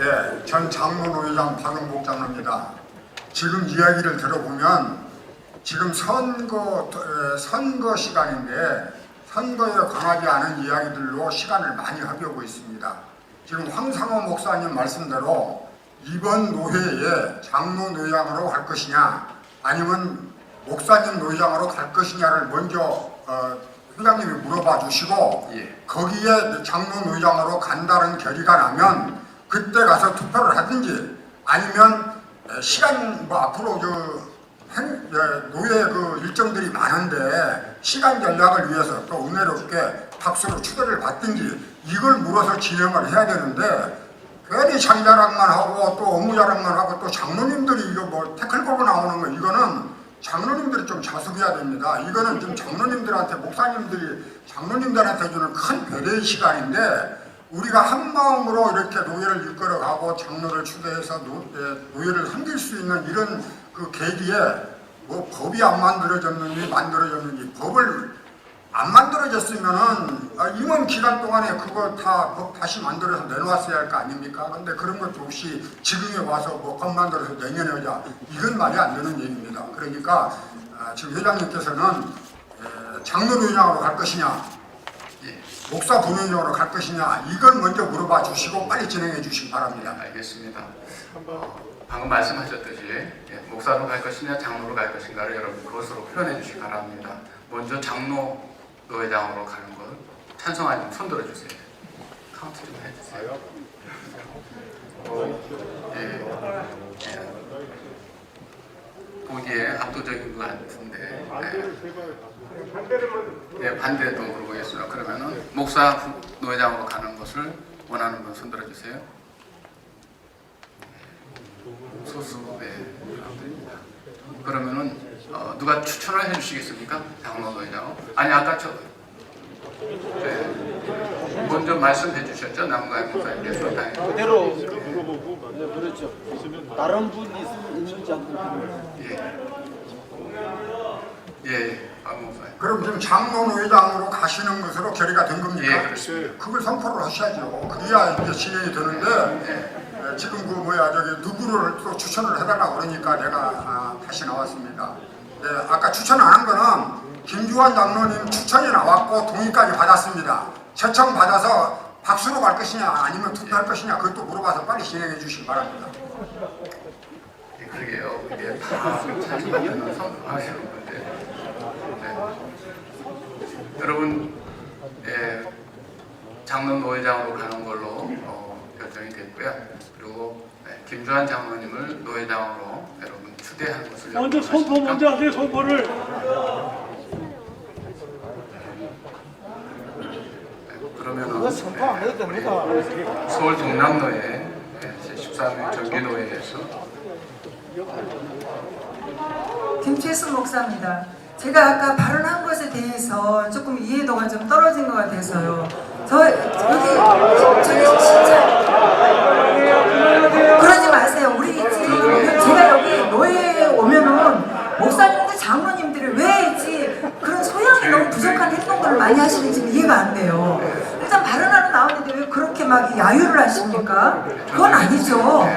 예, 전 장로노회장 박영복 장로입니다. 지금 이야기를 들어보면 지금 선거 에, 선거 시간인데 선거에 관하지 않은 이야기들로 시간을 많이 허비하고 있습니다. 지금 황상호 목사님 말씀대로 이번 노회에 장로 노회장으로 갈 것이냐 아니면 목사님 노회장으로 갈 것이냐를 먼저 어, 회장님이 물어봐 주시고 예. 거기에 장로 노회장으로 간다는 결의가 나면 그때 가서 투표를 하든지 아니면 에, 시간 뭐 앞으로 그 노예 그 일정들이 많은데 시간 전략을 위해서 또 은혜롭게 박수로 추대를 받든지 이걸 물어서 진행을 해야 되는데 괜히 자기 자랑만 하고 또 업무 자랑만 하고 또 장로님들이 이거 뭐 태클 걸고 나오는 거 이거는 장로님들이 좀 자숙해야 됩니다. 이거는 좀 장로님들한테 목사님들이 장로님들한테 주는 큰 배려의 시간인데 우리가 한 마음으로 이렇게 노예를 이끌어가고 장로를 추대해서 노, 예, 노예를 섬길 수 있는 이런 그 계기에 뭐 법이 안 만들어졌는지 만들어졌는지 법을 안 만들어졌으면은 아, 임원 기간 동안에 그거 다 법 다시 만들어서 내놓았어야 할 거 아닙니까? 근데 그런 것도 없이 지금에 와서 뭐법 만들어서 내년에 하자 이건 말이 안 되는 얘기입니다. 그러니까 아, 지금 회장님께서는 에, 장로회장으로 갈 것이냐 예, 목사 분회장으로 갈 것이냐 이건 먼저 물어봐 주시고 빨리 진행해 주시기 바랍니다. 알겠습니다. 어, 방금 말씀하셨듯이 예, 목사로 갈 것이냐 장로로 갈 것인가를 여러분 그것으로 표현해 주시기 바랍니다. 먼저 장로 노회장으로 가는 것 찬성하시면 손 들어주세요. 카운트 좀 해주세요. 어, 예, 예. 보기에 압도적인 것 같은데 예. 예, 반대도 물어보겠습니다. 그러면은 목사 부- 노회장으로 가는 것을 원하는 분 손들어 주세요. 소수 네, 사람들입니다. 그러면은 어, 누가 추천을 해주시겠습니까? 장로 노회장. 아니 아까 저 네. 먼저 말씀해 주셨죠 남가희 목사님께서. 그대로 물어보고 네, 그렇죠. 다른 분이 있는지 않고 예. 예, 예, 박 목사님. 그럼 지금 장로회장으로 가시는 것으로 결의가 된 겁니까? 예, 그렇습니다. 그걸 선포를 하셔야죠. 그래야 이제 진행이 되는데 예. 에, 지금 그 뭐야 저기 누구를 또 추천을 해달라고 그러니까 내가 아, 다시 나왔습니다. 네, 아까 추천 안한 거는 김주환 장로님 추천이 나왔고 동의까지 받았습니다. 초청 받아서 박수로 갈 것이냐 아니면 투표할 것이냐 그것도 물어봐서 빨리 진행해 주시기 바랍니다. 예, 그러게요. 이게 다 찬성하는 선하시는 건데. 네. 여러분, 예, 장로 노회장으로 가는 걸로 어, 결정이 됐고요. 그리고 네, 김주환 장로님을 노회장으로 여러분 추대하는 것을 먼저 선포? 먼저 하세요 선포를 네, 그러면은 그거 선포 안 해도 됩니다. 네, 서울 동남로에 제13회 정기노회에서 김채순 목사입니다. 제가 아까 발언한 것에 대해서 조금 이해도가 좀 떨어진 것 같아서요. 저 여기 저기 진짜 그러지 마세요. 우리 제가 여기 노예에 오면은 목사님들 장로님들이 왜 있지 그런 소양이 너무 부족한 행동들을 많이 하시는지 이해가 안 돼요. 일단 발언하러 나오는데 왜 그렇게 막 야유를 하십니까? 그건 아니죠.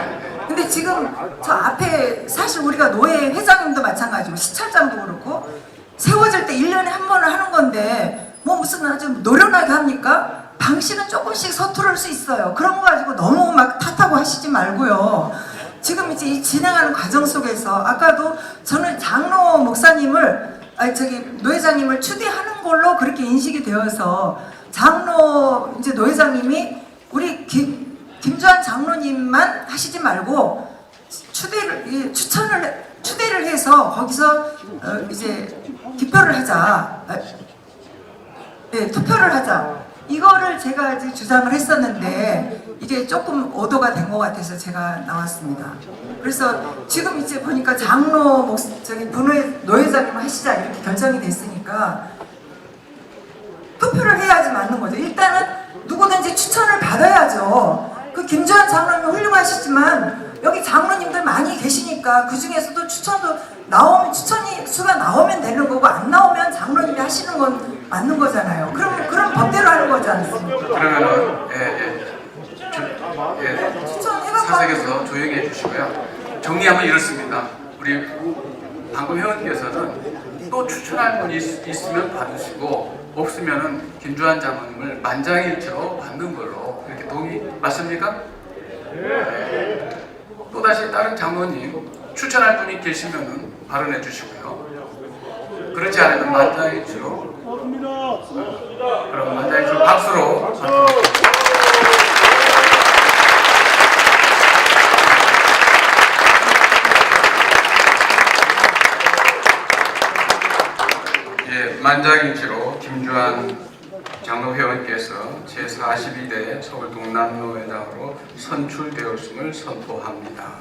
근데 지금 저 앞에 사실 우리가 노예 회장님도 마찬가지고 시찰장도 그렇고 세워질 때 1년에 한 번을 하는 건데 뭐 무슨 아주 노련하게 합니까? 방식은 조금씩 서투를 수 있어요. 그런 거 가지고 너무 막 탓하고 하시지 말고요. 지금 이제 이 진행하는 과정 속에서 아까도 저는 장로 목사님을 아니 저기 노회장님을 추대하는 걸로 그렇게 인식이 되어서 장로 이제 노회장님이 우리 김, 김주환 장로님만 하시지 말고 추대를 이 추천을 추대를 해서 거기서 어, 이제 기표를 하자. 아, 네, 투표를 하자. 이거를 제가 이제 주장을 했었는데 이게 조금 오도가 된 것 같아서 제가 나왔습니다. 그래서 지금 이제 보니까 장로 목 저기 분회 노회장님 하시자 이렇게 결정이 됐으니까 투표를 해야지 맞는 거죠. 일단은 누구든지 추천을 받아야죠. 그 김주환 장로님 훌륭하시지만 여기 장로님들 많이 계시니까 그 중에서도 추천도 나오면 추천이 수가 나오면 되는 거고 안 나오면 장로님이 하시는 건 맞는 거잖아요. 그럼 그럼 법대로 하는 거지 않습니까? 그러면은 예, 예. 주, 예. 추천해갖고 좌석에서 조용히 해주시고요. 정리하면 이렇습니다. 우리 방금 회원께서는 또 추천할 분이 있, 있으면 받으시고 없으면은 김주환 장로님을 만장일치로 받는 걸로 이렇게 동의 맞습니까? 네. 또다시 다른 장로님 추천할 분이 계시면은 발언해 주시고요. 그렇지 않으면 만장일치로 그럼 만장일치로 박수로 예, 만장일치로 김주환 장로회원께서 제42대 서울 동남로회장으로 선출되었음을 선포합니다.